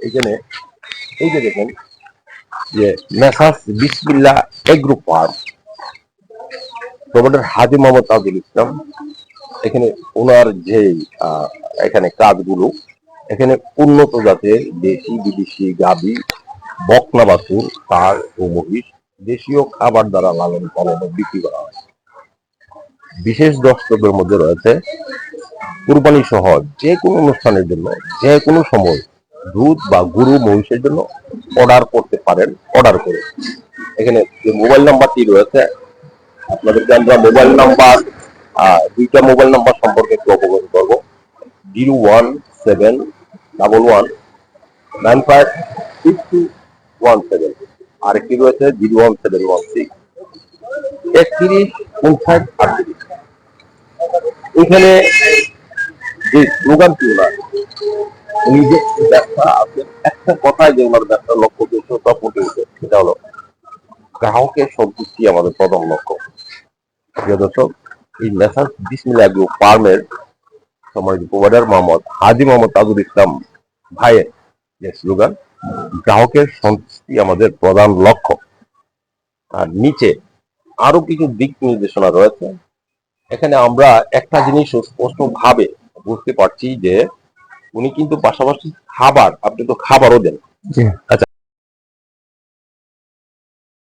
এখানে এই যে দেখেন যে Messrs Bismillah agro farm provider Haji Mohammad Tajul Islam, এখানে ওনার যে এখানে কাজগুলো, এখানে উন্নত জাতের দেশি, বিদেশি গাবি, বকনা বাছুর, তার ও মহিষ, দেশীয় খাবার দ্বারা লালন পালন ও বিক্রি করা হয়। বিশেষ দ্রষ্টব্যের মধ্যে রয়েছে কুরবানি সহ যে কোনো অনুষ্ঠানের জন্য, যে কোনো সময় দুধ বা গরু মহিষের জন্য অর্ডার করতে পারেন অর্ডার করে। এখানে যে মোবাইল নাম্বারটি রয়েছে, আপনাদেরকে আমরা মোবাইল নাম্বার দুইটা মোবাইল নাম্বার সম্পর্কে একটু অবগত করব। Zero one seven double one nine five six two one seven আরেকটি রয়েছে zero one seven one six একত্রিশ, উনষাট, আটত্রিশ। এখানে যে স্লোগানটি ওনার যে ব্যবসা আছেন একটা কথায় যে ওনার ব্যবসা লক্ষ্য উদ্দেশ্যতা ফুটে উঠে সেটা হলো গ্রাহকের সন্তুষ্টি আমাদের প্রথম লক্ষ্য। প্রিয় দর্শক, এই মেসাজ বিসমিল অ্যাগ্রো ফার্মের সম্মানিত প্রোভাইডার মোহাম্মদ হাজি মোহাম্মদ তাজুল ইসলাম ভাইয়ের যে স্লোগান, গ্রাহকের সন্তুষ্টি আমাদের প্রধান লক্ষ্য। আর নিচে আরও কিছু দিক নির্দেশনা রয়েছে। এখানে আমরা একটা জিনিস স্পষ্ট ভাবে বুঝতে পারছি যে উনি কিন্তু পাশাপাশি খাবার আপনি তো খাবারও দেন। আচ্ছা